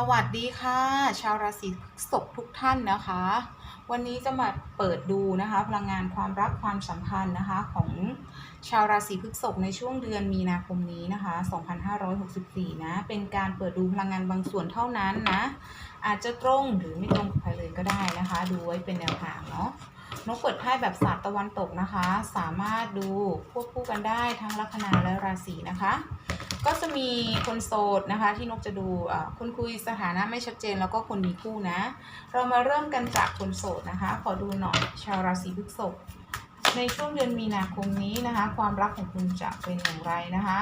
สวัสดีค่ะ ชาวราศีพฤษภทุกท่านนะคะ วันนี้จะมาเปิดดูนะคะ พลังงานความรักความสัมพันธ์นะคะของชาวราศีพฤษภในช่วงเดือนมีนาคมนี้นะคะ 2564 นะ เป็นการเปิดดูพลังงานบางส่วนเท่านั้นนะ อาจจะตรงหรือไม่ตรงกับใครเลยก็ได้นะคะ ดูไว้เป็นแนวทางเนาะ นกเปิดไพ่แบบศาสตร์ตะวันตกนะคะ สามารถดูควบคู่กันได้ทั้งลัคนาและราศีนะคะ ก็จะมีคนโสดนะคะ ที่นกจะดูคนคุยสถานะไม่ชัดเจนแล้วก็คนมีคู่นะ เรามาเริ่มกันจากคนโสดนะคะ ขอดูหน่อยชาวราศีพฤษภในช่วงเดือนมีนาคมนี้นะคะ ความรักของคุณจะเป็นอย่างไรนะคะ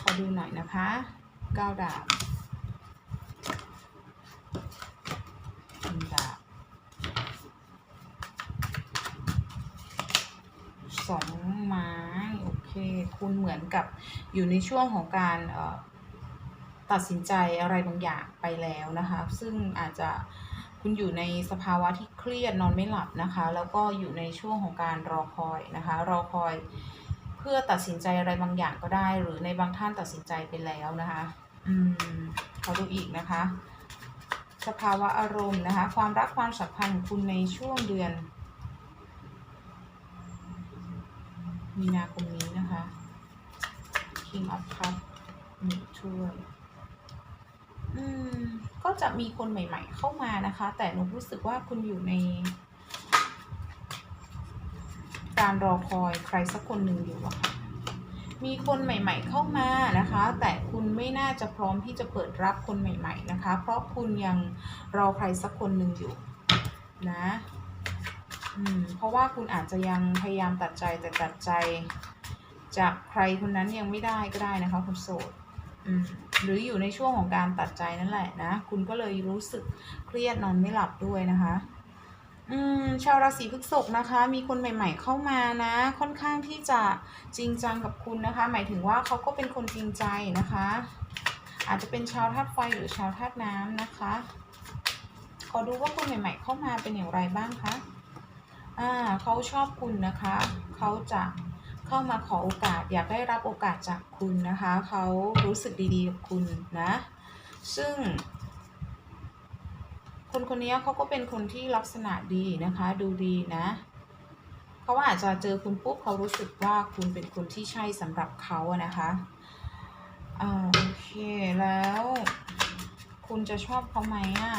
ขอดูหน่อยนะคะก้าวดาบหนึ่งดาบสองไม้โอเคุณเหมือนกับอยู่ในช่วงของการตัดสินใจอะไรบางอย่างไปแล้วนะคะ ซึ่งอาจจะคุณอยู่ในสภาวะที่เครียดนอนไม่หลับนะคะ แล้วก็อยู่ในช่วงของการรอคอยนะคะ รอคอยเพื่อตัดสินใจอะไรบางอย่างก็ได้ หรือในบางท่านตัดสินใจไปแล้วนะคะ อืมขอดูอีกนะคะ สภาวะอารมณ์นะคะ ความรักความสัมพันธ์คุณในช่วงเดือน มีนาคมนี้นะคะ King of Cup หนึ่งถ้วยอืมก็จะมีคนใหม่ ๆ เข้ามานะคะ แต่หนูรู้สึกว่าคุณอยู่ใน การรอคอยใครสักคนหนึ่งอยู่อะค่ะมีคนใหม่ ๆ เข้ามานะคะ แต่คุณไม่น่าจะพร้อมที่จะเปิดรับคนใหม่ ๆ นะคะ เพราะคุณยังรอใครสักคนหนึ่งอยู่นะ เพราะว่าคุณอาจจะยังพยายามตัดใจแต่ตัดใจ จากใครคนนั้นยังไม่ได้ก็ได้นะคะคุณโสดหรืออยู่ในช่วงของการตัดใจนั่นแหละนะ คุณก็เลยรู้สึกเครียดนอนไม่หลับด้วยนะคะ อืม ชาวราศีพฤษภนะคะ มีคนใหม่ ๆ เข้ามานะ ค่อนข้างที่จะจริงจังกับคุณนะคะ หมายถึงว่าเขาก็เป็นคนจริงใจนะคะ อาจจะเป็นชาวธาตุไฟหรือชาวธาตุน้ำนะคะ ขอดูว่าคนใหม่ ๆ เข้ามาเป็นอย่างไรบ้างคะ อ่าเขาชอบคุณนะคะ เขาจะเข้ามาขอโอกาส อยากได้รับโอกาสจากคุณนะคะ เขารู้สึกดีๆกับคุณนะ ซึ่ง คนคนนี้เขาก็เป็นคนที่ลักษณะดีนะคะ ดูดีนะเขาอาจจะเจอคุณปุ๊บเขารู้สึกว่าคุณเป็นคนที่ใช่สำหรับเขาอะนะคะอ่าโอเคแล้ว คุณจะชอบเขาไหมอะ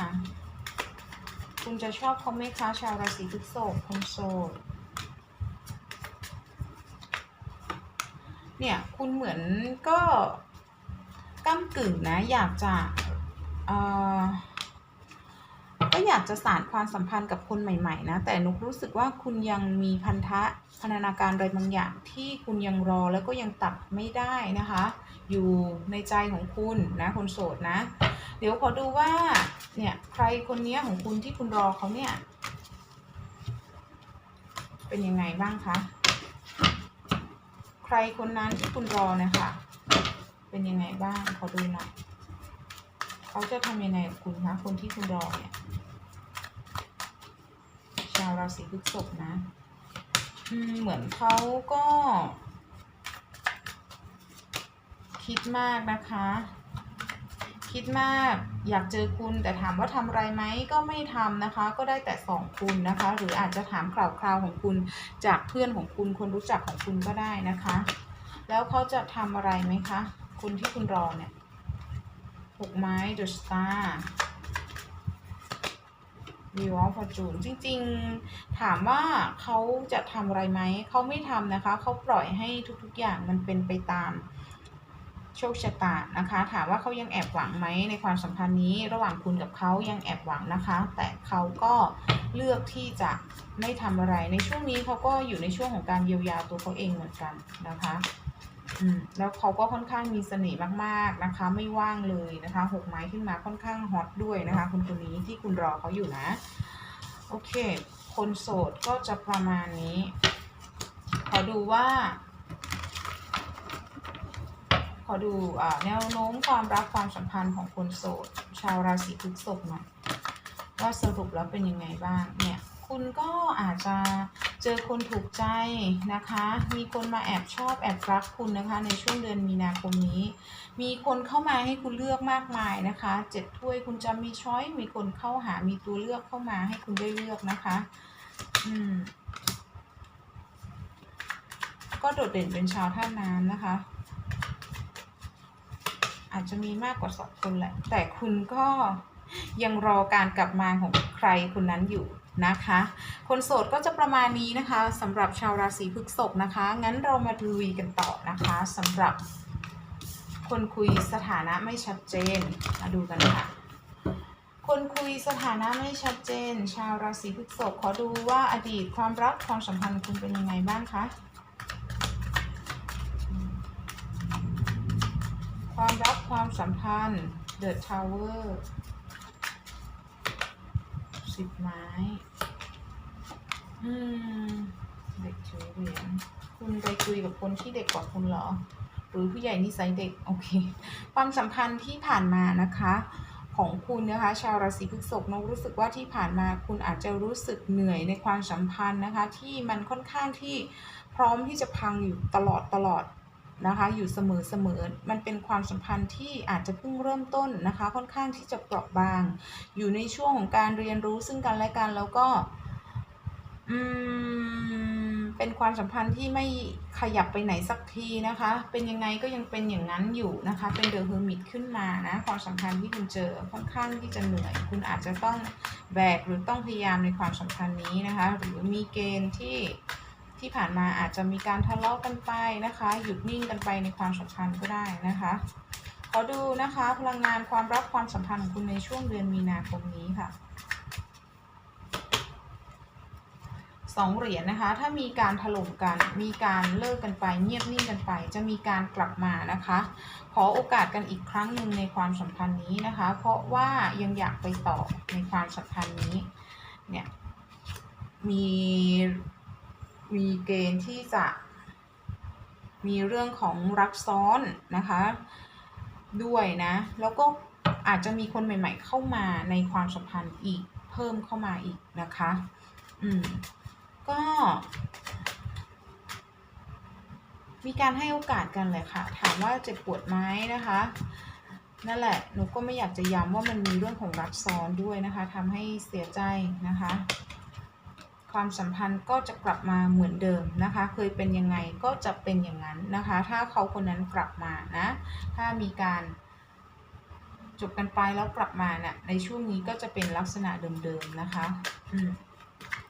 คุณจะชอบเขาไหมคะชาวราศีพฤษภคนโสดเนี่ยคุณเหมือนก็ก้ากึ่งนะอยากจะเอ่อก็อยากจะสานความสัมพันธ์กับคนใหม่ๆนะแต่นุกรู้สึกว่าคุณยังมีพันธะพันธนาการอะไรบางอย่างที่คุณยังรอแล้วก็ยังตัดไม่ได้นะคะ อยู่ในใจของคุณนะคนโสดนะ เดี๋ยวขอดูว่าเนี่ยใครคนเนี้ยของคุณที่คุณรอเขาเนี่ย เป็นยังไงบ้างคะใครคนนั้นที่คุณรอนะคะเป็นยังไงบ้างขอดูหน่อยเขาจะทำยังไงกับคุณคะคนที่คุณรอเนี่ยชาวราศีพฤษภนะเหมือนเขาก็ คิดมากนะคะ คิดมากอยากเจอคุณแต่ถามว่าทำอะไรไหมก็ไม่ทำนะคะ ก็ได้แต่ส่องคุณนะคะ หรืออาจจะถามข่าวคราวของคุณจากเพื่อนของคุณคนรู้จักของคุณก็ได้นะคะ แล้วเขาจะทำอะไรไหมคะคุณที่คุณรอเนี่ยหกไม้ The Star Wheel of Fortune จริงๆ ถามว่าเขาจะทำอะไรไหม เขาไม่ทำนะคะ เขาปล่อยให้ทุกๆอย่างมันเป็นไปตาม โชคชะตานะคะ ถามว่าเขายังแอบหวังไหมในความสัมพันธ์นี้ ระหว่างคุณกับเขายังแอบหวังนะคะ แต่เขาก็เลือกที่จะไม่ทำอะไร ในช่วงนี้เขาก็อยู่ในช่วงของการเยียวยาตัวเขาเองเหมือนกันนะคะอืมแล้วเขาก็ค่อนข้างมีเสน่ห์มากๆนะคะ ไม่ว่างเลยนะคะหกไม้ขึ้นมาค่อนข้างฮอตด้วยนะคะคนคนนี้ที่คุณรอเขาอยู่นะ โอเค คนโสดก็จะประมาณนี้ ขอดูว่า ขอดูอแนวโน้มความรักความสัมพันธ์ของคนโสด ชาวราศีพฤษภหน่อยว่าสรุปแล้วเป็นยังไงบ้างเนี่ยคุณก็อาจจะเจอคนถูกใจนะคะ มีคนมาแอบชอบแอบรักคุณนะคะ ในช่วงเดือนมีนาคมนี้ มีคนเข้ามาให้คุณเลือกมากมายนะคะเจ็ดถ้วยคุณจะมีช้อยมีคนเข้าหามีตัวเลือกเข้ามาให้คุณได้เลือกนะคะ อืม ก็โดดเด่นเป็นชาวท่าน้ำนะคะ อาจจะมีมากกว่าสองคนแหละ แต่คุณก็ยังรอการกลับมาของใครคนนั้นอยู่นะคะ คนโสดก็จะประมาณนี้นะคะสำหรับชาวราศีพฤษภนะคะ งั้นเรามาดูกันต่อนะคะสำหรับ คนคุยสถานะไม่ชัดเจน มาดูกันค่ะ คนคุยสถานะไม่ชัดเจน ชาวราศีพฤษภขอดูว่าอดีตความรักความสัมพันธ์คุณเป็นยังไงบ้างคะ ความรักความสัมพันธ์ The Tower สิบไม้ อืม เด็กถือเหรียญคุณไปคุยกับคนที่เด็กกว่าคุณเหรอ หรือผู้ใหญ่นิสัยเด็ก โอเค ความสัมพันธ์ที่ผ่านมานะคะ ของคุณนะคะ ชาวราศีพฤษภนกรู้สึกว่าที่ผ่านมาคุณอาจจะรู้สึกเหนื่อยในความสัมพันธ์นะคะ ที่มันค่อนข้างที่พร้อมที่จะพังอยู่ตลอดตลอด นะคะอยู่เสมอเสมอมันเป็นความสัมพันธ์ที่อาจจะเพิ่งเริ่มต้นนะคะค่อนข้างที่จะเปราะบาง อยู่ในช่วงของการเรียนรู้ซึ่งกันและกันแล้วก็อืมเป็นความสัมพันธ์ที่ไม่ขยับไปไหนสักทีนะคะ เป็นยังไงก็ยังเป็นอย่างนั้นอยู่นะคะ เป็นเดอะเฮอร์มิตขึ้นมานะ ความสัมพันธ์ที่คุณเจอค่อนข้างที่จะเหนื่อย คุณอาจจะต้องแบกหรือต้องพยายามในความสัมพันธ์นี้นะคะ หรือมีเกณฑ์ที่ ที่ผ่านมาอาจจะมีการทะเลาะกันไปนะคะ หยุดนิ่งกันไปในความสัมพันธ์ก็ได้นะคะ ขอดูนะคะพลังงานความรักความสัมพันธ์ของคุณในช่วงเดือนมีนาคมนี้ค่ะสองเหรียญนะคะ ถ้ามีการถล่มกัน มีการเลิกกันไป เงียบนิ่งกันไป จะมีการกลับมานะคะ ขอโอกาสกันอีกครั้งหนึ่งในความสัมพันธ์นี้นะคะ เพราะว่ายังอยากไปต่อในความสัมพันธ์นี้ เนี่ย มี มีเกณฑ์ที่จะมีเรื่องของรักซ้อนนะคะ ด้วยนะ แล้วก็อาจจะมีคนใหม่ ๆ เข้ามาในความสัมพันธ์อีกเพิ่มเข้ามาอีกนะคะ อืม ก็ มีการให้โอกาสกันเลยค่ะ ถามว่าเจ็บปวดไหมนะคะ นั่นแหละ หนูก็ไม่อยากจะย้ำว่ามันมีเรื่องของรักซ้อนด้วยนะคะทำให้เสียใจนะคะ ความสัมพันธ์ก็จะกลับมาเหมือนเดิมนะคะ เคยเป็นยังไงก็จะเป็นอย่างนั้นนะคะ ถ้าเขาคนนั้นกลับมานะ ถ้ามีการจบกันไปแล้วกลับมาเนะ่ยในช่วงนี้ก็จะเป็นลักษณะเดิมๆนะคะ อืม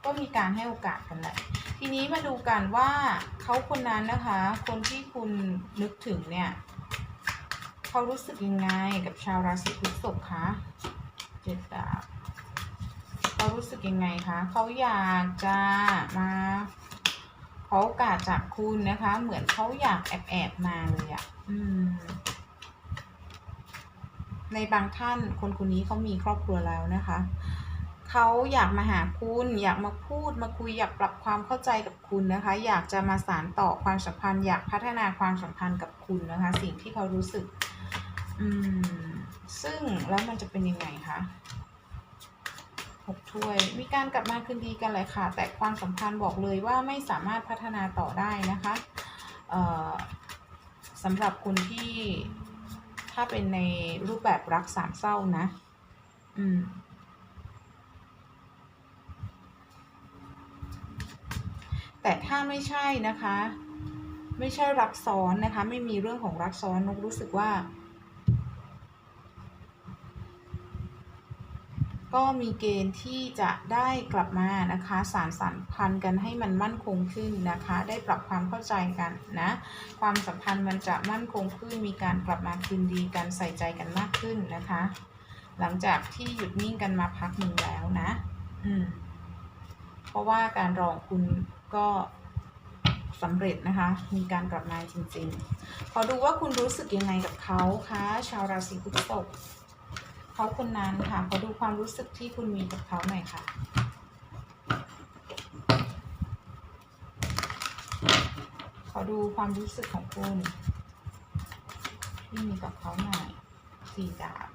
ก็มีการให้โอกาสกันแหละ ทีนี้มาดูกันว่าเขาคนนั้นนะคะ คนที่คุณนึกถึงเนี่ยเขารู้สึกยังไงกับชาวราศีพฤษภคะเจ็ดดาบ เขารู้สึกยังไงคะเขาอยากจะมาขอโอกาสจากคุณนะคะ เหมือนเขาอยากแอบแอบมาเลยอะ่ะ อืม ในบางท่านคนคนนี้เขามีครอบครัวแล้วนะคะเขาอยากมาหาคุณอยากมาพูดมาคุยอยากปรับความเข้าใจกับคุณนะคะ อยากจะมาสานต่อความสัมพันธ์ อยากพัฒนาความสัมพันธ์กับคุณนะคะ สิ่งที่เขารู้สึก อืม ซึ่งแล้วมันจะเป็นยังไงคะ หกถ้วย มีการกลับมาคืนดีกันเลยค่ะ แต่ความสัมพันธ์บอกเลยว่าไม่สามารถพัฒนาต่อได้นะคะเอ่อสำหรับคนที่ถ้าเป็นในรูปแบบรักสามเศร้านะ อืมแต่ถ้าไม่ใช่นะคะ ไม่ใช่รักซ้อนนะคะ ไม่มีเรื่องของรักซ้อนนกรู้สึกว่า ก็มีเกณฑ์ที่จะได้กลับมานะคะสารสัมพันธ์กันให้มันมั่นคงขึ้นนะคะ ได้ปรับความเข้าใจกันนะความสัมพันธ์มันจะมั่นคงขึ้น มีการกลับมาคืนดีกันใส่ใจกันมากขึ้นนะคะ หลังจากที่หยุดนิ่งกันมาพักหนึ่งแล้วนะ อืมเพราะว่าการรองคุณก็สำเร็จนะคะ มีการกลับมาจริงๆ ขอดูว่าคุณรู้สึกยังไงกับเขาคะชาวราศีพฤษภ เขาคนนั้นค่ะขอดูความรู้สึกที่คุณมีกับเขาหน่อยค่ะขอดูความรู้สึกของคุณที่มีกับเขาหน่อยสี่ดาบ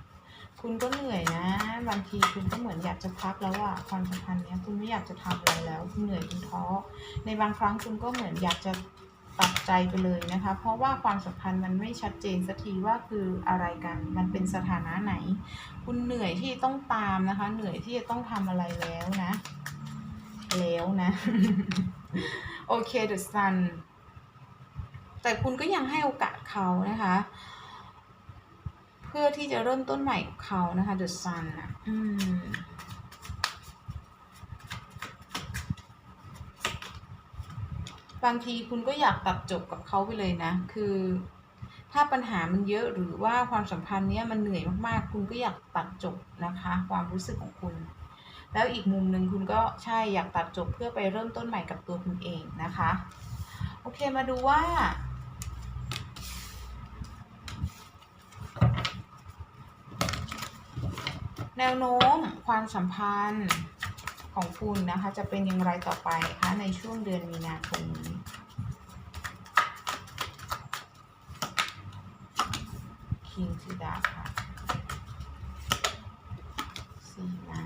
คุณก็เหนื่อยนะบางทีคุณก็เหมือนอยากจะพักแล้วอะความสัมพันธ์เนี้ยคุณไม่อยากจะทำอะไรแล้วคุณเหนื่อยคุณท้อในบางครั้งคุณก็เหมือนอยากจะ ตัดใจไปเลยนะคะ เพราะว่าความสัมพันธ์มันไม่ชัดเจนสักทีว่าคืออะไรกัน มันเป็นสถานะไหน คุณเหนื่อยที่ต้องตามนะคะ เหนื่อยที่จะต้องทำอะไรแล้วนะ แล้วนะโอเค the sun แต่คุณก็ยังให้โอกาสเขานะคะ เพื่อที่จะเริ่มต้นใหม่กับเขานะคะ the sun อะ อืม บางทีคุณก็อยากตัดจบกับเขาไปเลยนะ คือ ถ้าปัญหามันเยอะหรือว่าความสัมพันธ์เนี้ยมันเหนื่อยมากๆ คุณก็อยากตัดจบนะคะ ความรู้สึกของคุณ แล้วอีกมุมหนึ่งคุณก็ใช่อยากตัดจบเพื่อไปเริ่มต้นใหม่กับตัวคุณเองนะคะ โอเคมาดูว่าแนวโน้มความสัมพันธ์ ของคุณนะคะ จะเป็นอย่างไรต่อไปคะในช่วงเดือนมีนาคมนี้คิงธิดาค่ะสี่ไม้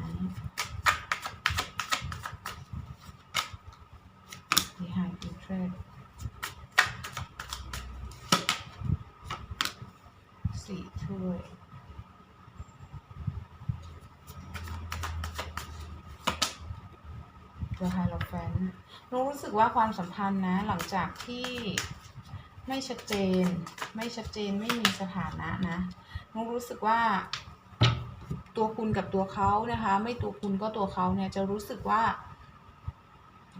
มีไฮอินเทรสสี่ถ้วย เดอะไฮโลแฟนนุรู้สึกว่าความสัมพันธ์นะ หลังจากที่ไม่ชัดเจน ไม่ชัดเจนไม่มีสถานะนะนุรู้สึกว่าตัวคุณกับตัวเขานะคะ ไม่ตัวคุณก็ตัวเขาเนี่ยจะรู้สึกว่า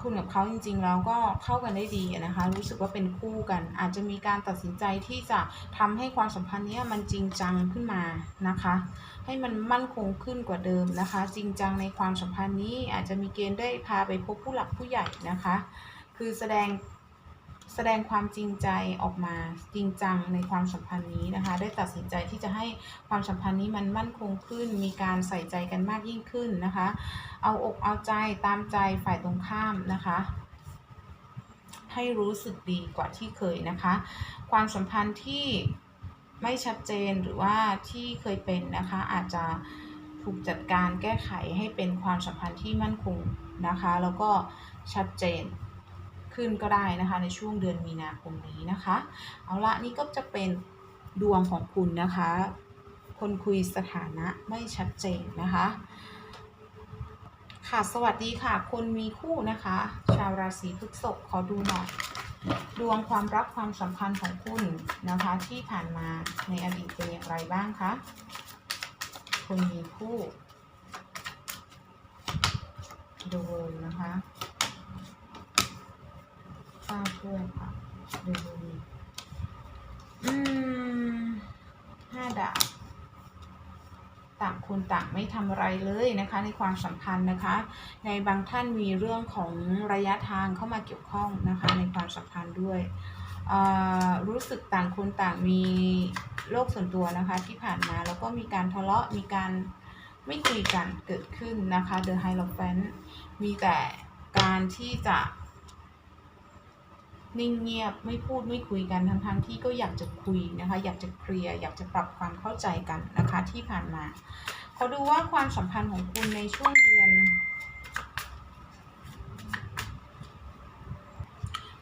คุณกับเขาจริงๆแล้วก็เข้ากันได้ดีนะคะ รู้สึกว่าเป็นคู่กัน อาจจะมีการตัดสินใจที่จะทำให้ความสัมพันธ์เนี้ยมันจริงจังขึ้นมานะคะ ให้มันมั่นคงขึ้นกว่าเดิมนะคะ จริงจังในความสัมพันธ์นี้อาจจะมีเกณฑ์ได้พาไปพบผู้หลักผู้ใหญ่นะคะ คือแสดง แสดงความจริงใจออกมาจริงจังในความสัมพันธ์นี้นะคะ ได้ตัดสินใจที่จะให้ความสัมพันธ์นี้มันมั่นคงขึ้น มีการใส่ใจกันมากยิ่งขึ้นนะคะ เอาอกเอาใจตามใจฝ่ายตรงข้ามนะคะ ให้รู้สึกดีกว่าที่เคยนะคะ ความสัมพันธ์ที่ไม่ชัดเจนหรือว่าที่เคยเป็นนะคะ อาจจะถูกจัดการแก้ไขให้เป็นความสัมพันธ์ที่มั่นคงนะคะ แล้วก็ชัดเจน ขึ้นก็ได้นะคะในช่วงเดือนมีนาคมนี้นะคะ เอาละนี่ก็จะเป็นดวงของคุณนะคะ คนคุยสถานะไม่ชัดเจนนะคะ ค่ะสวัสดีค่ะ คนมีคู่นะคะ ชาวราศีพฤษภขอดูหน่อยดวงความรักความสัมพันธ์ของคุณนะคะ ที่ผ่านมาในอดีตเป็นอย่างไรบ้างคะคนมีคู่ดูนะคะ ป้าเพื่อนค่ะดูเลยอืมห้าดาบต่างคนต่างไม่ทำอะไรเลยนะคะ ในความสัมพันธ์นะคะ ในบางท่านมีเรื่องของระยะทางเข้ามาเกี่ยวข้องนะคะ ในความสัมพันธ์ด้วย รู้สึกต่างคนต่างมีโลกส่วนตัวนะคะที่ผ่านมาแล้วก็มีการทะเลาะมีการไม่คุยกันเกิดขึ้นนะคะ The Hierophant มีแต่การที่จะ นิ่งเงียบไม่พูดไม่คุยกันทั้งๆทที่ก็อยากจะคุยนะคะ อยากจะเคลียร์อยากจะปรับความเข้าใจกันนะคะที่ผ่านมาขอดูว่าความสัมพันธ์ของคุณในช่วงเดือน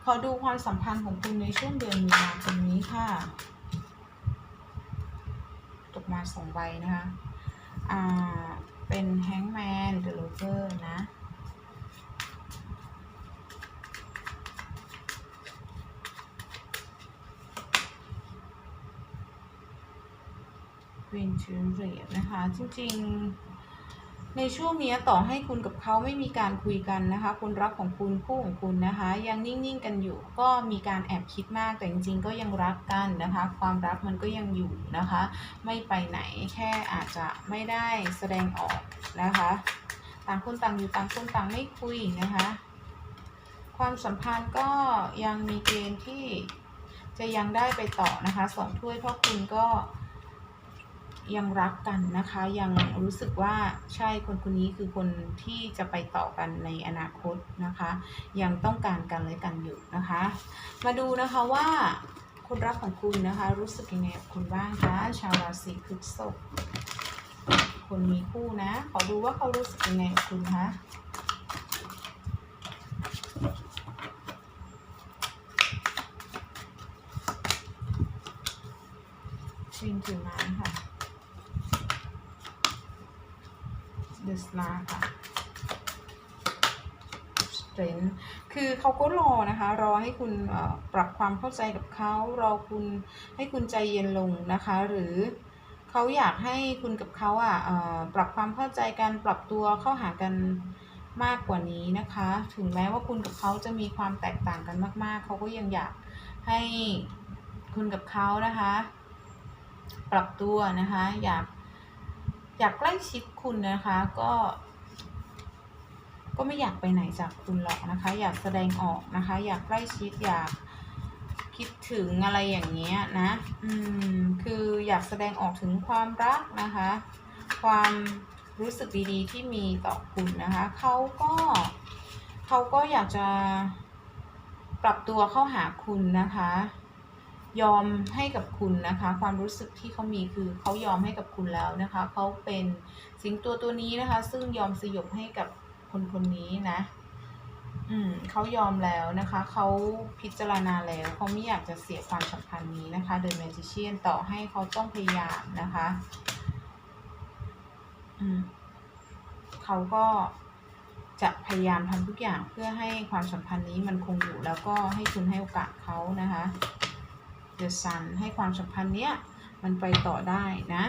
ขอดูความสัมพันธ์ของคุณในช่วงเดือนมีนาคมนี้ค่ะตกมาสองใบนะคะ อ่า เป็นแฮงแมนเดอะโลเวอร์นะ วีนชูเหรียญนะคะ จริงๆ ในช่วงนี้ต่อให้คุณกับเขาไม่มีการคุยกันนะคะ คนรักของคุณคู่ของคุณนะคะ ยังนิ่งๆกันอยู่ ก็มีการแอบคิดมากแต่จริงๆ ก็ยังรักกันนะคะ ความรักมันก็ยังอยู่นะคะ ไม่ไปไหนแค่อาจจะไม่ได้แสดงออกนะคะ ต่างคนต่างอยู่ต่างคนต่างไม่คุยนะคะ ความสัมพันธ์ก็ยังมีเกณฑ์ที่จะยังได้ไปต่อนะคะสองถ้วยเพราะคุณก็ ยังรักกันนะคะ ยังรู้สึกว่าใช่คนคนนี้คือคนที่จะไปต่อกันในอนาคตนะคะ ยังต้องการกันและกันอยู่นะคะ มาดูนะคะว่าคนรักของคุณนะคะ รู้สึกยังไงกับคุณบ้างคะชาวราศีพฤษภคนมีคู่นะ ขอดูว่าเขารู้สึกยังไงกับคุณคะชิงถือน้ำค่ะ เดสลาค่ะ strength คือเขาก็รอนะคะ รอให้คุณปรับความเข้าใจกับเขารอคุณให้คุณใจเย็นลงนะคะ หรือเขาอยากให้คุณกับเขาอะปรับความเข้าใจกันปรับตัวเข้าหากันมากกว่านี้นะคะ ถึงแม้ว่าคุณกับเขาจะมีความแตกต่างกันมาก ๆ เขาก็ยังอยากให้คุณกับเขานะคะ ปรับตัวนะคะ อยาก อยากใกล้ชิดคุณนะคะ ก็ ก็ไม่อยากไปไหนจากคุณหรอกนะคะ อยากแสดงออกนะคะ อยากใกล้ชิดอยากคิดถึงอะไรอย่างเงี้ยนะ อืม คืออยากแสดงออกถึงความรักนะคะ ความรู้สึกดีๆ ที่มีต่อคุณนะคะ เขาก็เขาก็อยากจะปรับตัวเข้าหาคุณนะคะ ยอมให้กับคุณนะคะ ความรู้สึกที่เขามีคือเขายอมให้กับคุณแล้วนะคะเขาเป็นสิงตัวตัวนี้นะคะ ซึ่งยอมสยบให้กับคนคนนี้นะ อืมเขายอมแล้วนะคะเขาพิจารณาแล้วเขาไม่อยากจะเสียความสัมพันธ์นี้นะคะเด e แมจิเชียนต่อให้เขาต้องพยายามนะคะ อืมเขาก็จะพยายามทำทุกอย่างเพื่อให้ความสัมพันธ์นี้มันคงอยู่แล้วก็ให้คุณให้โอกาสเขานะคะ The Sun ให้ความสัมพันธ์เนี้ยมันไปต่อได้นะ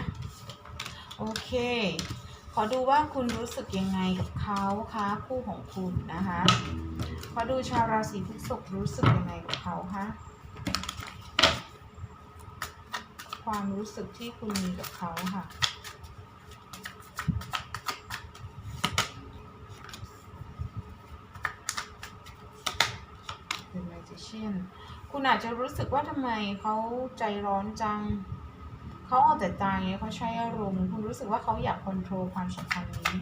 โอเค ขอดูว่าคุณรู้สึกยังไงกับเขาคะคู่ของคุณนะคะ ขอดูชาวราศีพฤษภรู้สึกยังไงกับเขาคะความรู้สึกที่คุณมีกับเขาค่ะเป็น magician คุณอาจจะรู้สึกว่าทำไมเขาใจร้อนจัง เขาเอาแต่ใจเขาใช้อารมณ์ คุณรู้สึกว่าเขาอยากคอนโทรลความสัมพันธ์นี้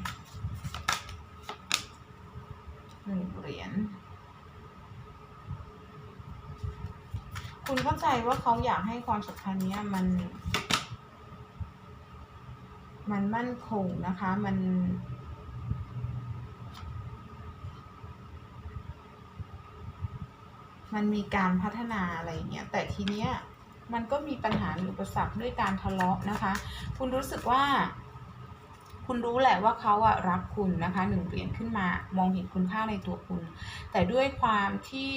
หนึ่งเหรียญคุณเข้าใจว่าเขาอยากให้ความสัมพันธ์นี้มัน มันมั่นคงนะคะ มัน มันมีการพัฒนาอะไรอย่างเงี้ยแต่ทีเนี้ยมันก็มีปัญหาอุปสรรคด้วยการทะเลาะนะคะ คุณรู้สึกว่า คุณรู้แหละว่าเขาอะรักคุณนะคะหนึ่งเหรียญขึ้นมามองเห็นคุณค่าในตัวคุณ แต่ด้วยความที่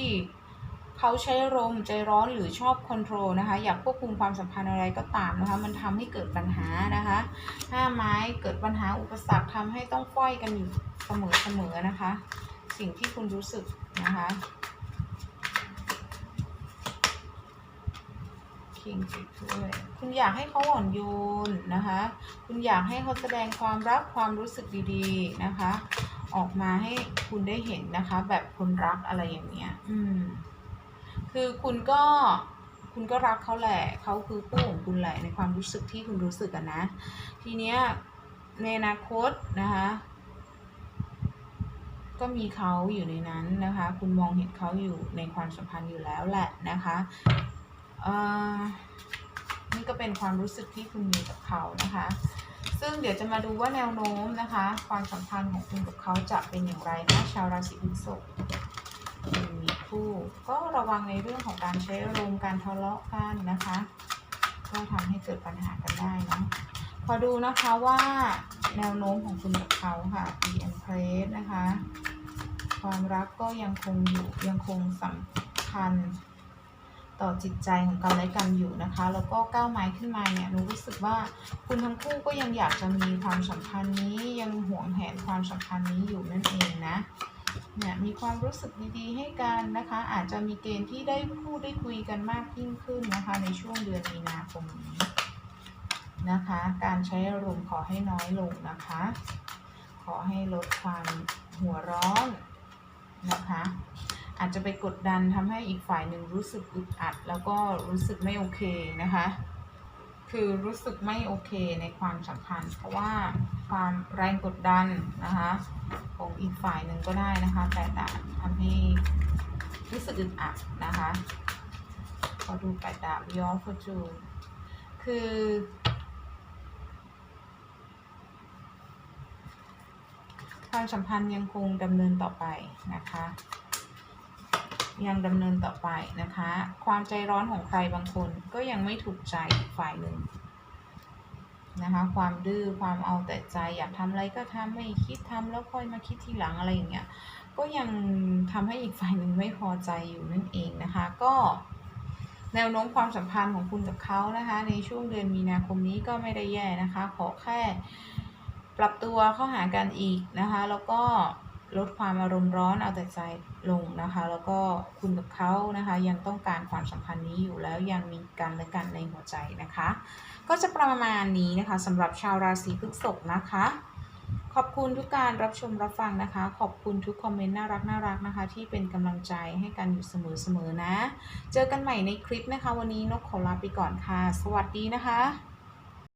เขาใช้รมใจร้อนหรือชอบคอนโทรลนะคะ อยากควบคุมความสัมพันธ์อะไรก็ตามนะคะ มันทำให้เกิดปัญหานะคะห้าไม้เกิดปัญหาอุปสรรคทำให้ต้องฝ้อยกันอยู่เสมอๆนะคะ สิ่งที่คุณรู้สึกนะคะ คิงจิด้วยคุณอยากให้เขาอ่อนโยนนะคะ คุณอยากให้เขาแสดงความรักความรู้สึกดีๆนะคะ ออกมาให้คุณได้เห็นนะคะ แบบคนรักอะไรอย่างเงี้ย อืม คือคุณก็คุณก็รักเขาแหละเขาคือคู่ของคุณแหละในความรู้สึกที่คุณรู้สึกอะนะ ทีเนี้ยในอนาคตนะคะ ก็มีเขาอยู่ในนั้นนะคะ คุณมองเห็นเขาอยู่ในความสัมพันธ์อยู่แล้วแหละนะคะ นี่ก็เป็นความรู้สึกที่คุณมีกับเขานะคะ ซึ่งเดี๋ยวจะมาดูว่าแนวโน้มนะคะ ความสัมพันธ์ของคุณกับเขาจะเป็นอย่างไรนะชาวราศีพฤษภมีคู่ก็ระวังในเรื่องของการใช้อารมณ์การทะเลาะกันนะคะ ก็ทำให้เกิดปัญหากันได้นะพอดูนะคะว่าแนวโน้มของคุณกับเขาค่ะ e m p r e s s นะคะ ความรักก็ยังคงอยู่ยังคงสำคัญ ต่อจิตใจของกันและกันอยู่นะคะ แล้วก็ก้าวไม้ขึ้นมาเนี่ยหนูรู้สึกว่าคุณทั้งคู่ก็ยังอยากจะมีความสัมพันธ์นี้ยังหวงแหนความสัมพันธ์นี้อยู่นั่นเองนะเนี่ยมีความรู้สึกดีๆ ให้กันนะคะ อาจจะมีเกณฑ์ที่ได้พูดได้คุยกันมากยิ่งขึ้นนะคะ ในช่วงเดือนมีนาคมนี้นะคะ การใช้อารมณ์ขอให้น้อยลงนะคะ ขอให้ลดความหัวร้อนนะคะ อาจจะไปกดดันทำให้อีกฝ่ายหนึ่งรู้สึกอึดอัด แล้วก็รู้สึกไม่โอเคนะคะ คือรู้สึกไม่โอเคในความสัมพันธ์ เพราะว่าความแรงกดดันนะคะของอีกฝ่ายหนึ่งก็ได้นะคะแต่ดาบทำให้รู้สึกอึดอัดนะคะพอดูแปดดาบย้อฟอจูคือ ความสัมพันธ์ยังคงดำเนินต่อไปนะคะ ยังดำเนินต่อไปนะคะ ความใจร้อนของใครบางคนก็ยังไม่ถูกใจอีกฝ่ายหนึ่งนะคะ ความดื้อความเอาแต่ใจอยากทำอะไรก็ทำไม่คิดทำแล้วค่อยมาคิดทีหลังอะไรอย่างเงี้ยก็ยังทำให้อีกฝ่ายหนึ่งไม่พอใจอยู่นั่นเองนะคะ ก็แนวโน้มความสัมพันธ์ของคุณกับเขานะคะ ในช่วงเดือนมีนาคมนี้ก็ไม่ได้แย่นะคะ ขอแค่ปรับตัวเข้าหากันอีกนะคะ แล้วก็ ลดความอารมณ์ร้อนเอาแต่ใจลงนะคะ แล้วก็คุณกับเขานะคะ ยังต้องการความสัมพันธ์นี้อยู่แล้วยังมีกันและกันในหัวใจนะคะ ก็จะประมาณนี้นะคะสำหรับชาวราศีพฤษภนะคะ ขอบคุณทุกการรับชมรับฟังนะคะ ขอบคุณทุกคอมเมนต์น่ารักน่ารักนะคะ ที่เป็นกำลังใจให้กันอยู่เสมอๆนะ เจอกันใหม่ในคลิปนะคะ วันนี้นกขอลาไปก่อนค่ะ สวัสดีนะคะ